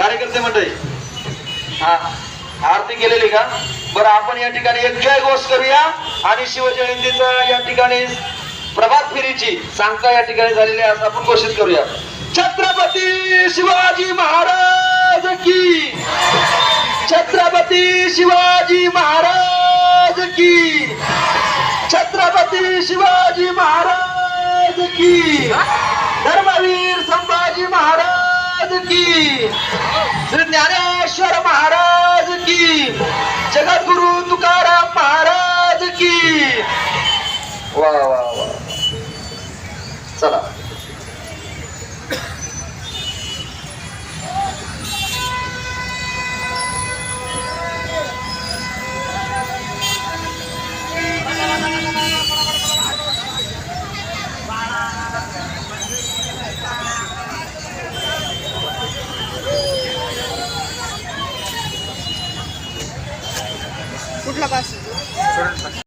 कार्यकर्ते मंडळी. हा आरती केलेली का? बरं आपण या ठिकाणी एक जय घोष करूया आणि शिवजयंतीचं या ठिकाणी प्रभात फेरीची सांगता या ठिकाणी झालेली असं आपण घोषित करूया. छत्रपती शिवाजी महाराज की. छत्रपती शिवाजी महाराज की. छत्रपती शिवाजी महाराज की. की. श्री ज्ञानेश्वर महाराज की. जगद्गुरु तुकाराम महाराज की. वा वा वा. चला. బ్లాగ్ వస్తుంది చూడండి